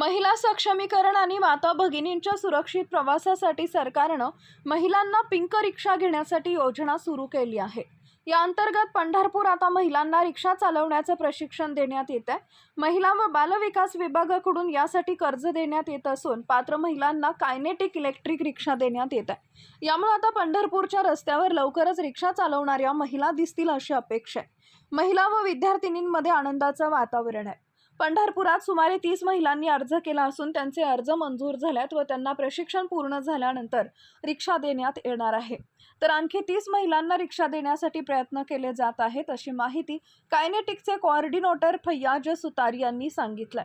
महिला सक्षमीकरण आणि माता भगिनींच्या सुरक्षित प्रवासासाठी सरकारनं महिलांना पिंक रिक्षा घेण्यासाठी योजना सुरू केली आहे. या अंतर्गत पंढरपूर आता महिलांना रिक्षा चालवण्याचं प्रशिक्षण देण्यात येत आहे. महिला व बालविकास विभागाकडून यासाठी कर्ज देण्यात येत असून पात्र महिलांना कायनेटिक इलेक्ट्रिक रिक्षा देण्यात येत आहे. यामुळे आता पंढरपूरच्या रस्त्यावर लवकरच रिक्षा चालवणाऱ्या महिला दिसतील अशी अपेक्षा आहे. महिला व विद्यार्थिनींमध्ये आनंदाचं वातावरण आहे. पंढरपुरात सुमारे तीस महिलांनी अर्ज केला असून त्यांचे अर्ज मंजूर झाल्यात व त्यांना प्रशिक्षण पूर्ण झाल्यानंतर रिक्षा देण्यात येणार आहे. तर आणखी तीस महिलांना रिक्षा देण्यासाठी प्रयत्न केले जात आहेत अशी माहिती कायनेटिकचे कोऑर्डिनेटर फैयाज सुतार यांनी सांगितलंय.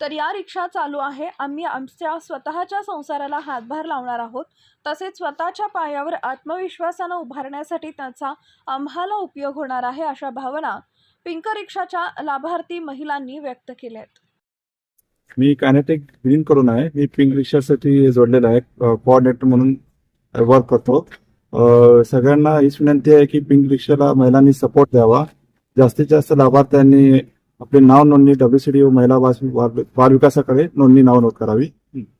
तर या रिक्षा चालू आहे. आम्ही आमच्या स्वतःच्या संसाराला हातभार लावणार आहोत. तसेच स्वतःच्या पायावर आत्मविश्वासानं उभारण्यासाठी त्याचा आम्हाला उपयोग होणार आहे अशा भावना पिंक रिक्षाच्या लाभार्थी महिलांनी व्यक्त केल्या आहेत मी कायनेटिक ग्रीन करून आहे. मी पिंक रिक्षासाठी जोडलेला आहे. कोऑर्डिनेटर म्हणून वर्क करतो. सगळ्यांना हीच विनंती आहे की पिंक रिक्षाला महिलांनी सपोर्ट द्यावा. जास्तीत जास्त लाभार्थ्यांनी आपले नाव नोंदणी डब्ल्यूसीडी महिला बाल विकासाकडे नोंदणी नाव नोंद करावी.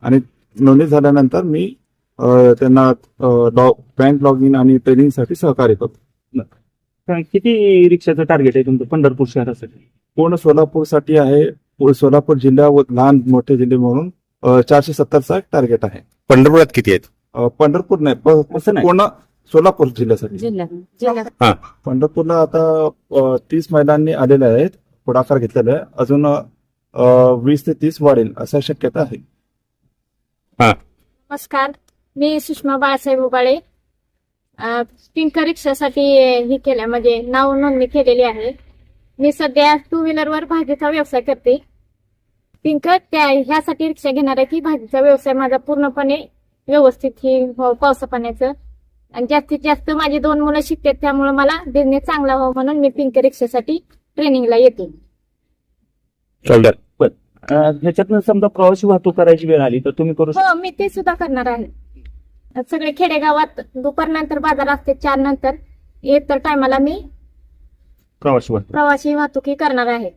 आणि नोंदणी झाल्यानंतर मी त्यांना बँक लॉग इन आणि ट्रेनिंगसाठी सहकार्य करतो. काय किती रिक्षाचं टार्गेट आहे तुमचं पंढरपूर शहरासाठी? पूर्ण सोलापूरसाठी आहे. पूर्ण सोलापूर जिल्हा व लहान मोठे जिल्हे म्हणून अ, चारशे सत्तरचा टार्गेट आहे. पंढरपुरात किती आहेत? अ, पंढरपूर नाही प- असं नाही. पूर्ण सोलापूर जिल्ह्यासाठी. जिल्ह्यात पंढरपूरला आता अ, तीस महिलांनी आलेले आहेत पुढाकार घेतलेला आहे. अजून अ, वीस ते तीस वाढेल अशा शक्यता आहे. नमस्कार. मी सुषमा बाळासाहेब उबाळे. अं, पिंक रिक्षासाठी हे केलं म्हणजे नाव नोंदणी केलेली आहे. मी सध्या टू व्हीलरवर भाजीचा व्यवसाय करते. पिंक त्या ह्यासाठी रिक्षा घेणार आहे की भाजीचा व्यवसाय माझा पूर्णपणे व्यवस्थित ही हो पावसा पाण्याचं आणि जास्तीत जास्त माझी दोन मुलं शिकतात त्यामुळे मला बिझनेस चांगला व्हावा म्हणून मी पिंक रिक्षासाठी ट्रेनिंगला येते. ह्याच्यातनं समजा प्रवासी वाहतूक करायची वेळ आली तर तुम्ही करू शकता हो मी ते सुद्धा करणार आहे. सगळे खेडेगावात दुपारनंतर बाजार असते चार नंतर. येतर टायमाला मी प्रवासी वाहतूक. प्रवासी वाहतुकी करणार आहे.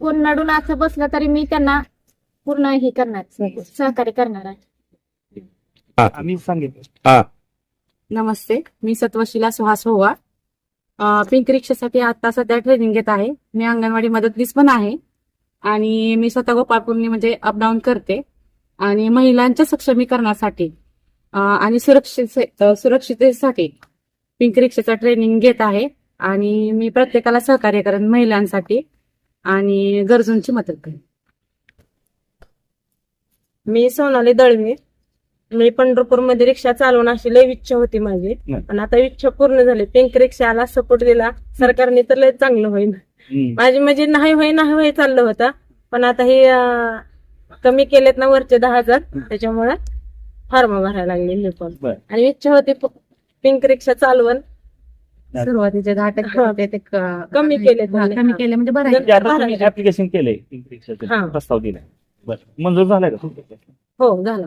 कोण नडून असं बसलं तरी मी त्यांना पूर्ण हे करणार सहकार्य करणार आहे. आम्ही सांगितलं. हा. नमस्ते मी सत्वशिला सुहास होवा पिंक रिक्षासाठी आता सध्या ट्रेनिंग घेत आहे. मी अंगणवाडी मदतनीस पण आहे. आणि मी स्वतः गोपाळपूरनी म्हणजे अपडाऊन करते. आणि महिलांच्या सक्षमीकरणासाठी आणि सुरक्षित सुरक्षिततेसाठी पिंक रिक्षाचा ट्रेनिंग घेत आहे. आणि मी प्रत्येकाला सहकार्य करेन महिलांसाठी आणि गरजूंची मदत करेन. मी सोनाली दळवी. मी पंढरपूरमध्ये रिक्षा चालवण्याची लय इच्छा होती माझी. पण आता इच्छा पूर्ण झाली. पिंक रिक्षाला सपोर्ट दिला. सरकारने तर लय चांगलं होईल. माझी म्हणजे नाही होय नाही होय चाललं होतं. पण आता हे कमी केलेत ना वरचे दहा हजार. त्याच्यामुळे फॉर्म भरायला लागले मी पण बरं. आणि इच्छा होती प- पिंक रिक्षा चालवून सुरुवातीचे दहा टक्के हा. होते ते क- कमी हा, म्हणे. कमी केले म्हणजे बरं आहे. म्हणजे आता तुम्ही भरायला. ऍप्लिकेशन केलंय पिंक रिक्षाचं हा. प्रस्ताव दिलाय बरं मंजूर झालाय का हो झालं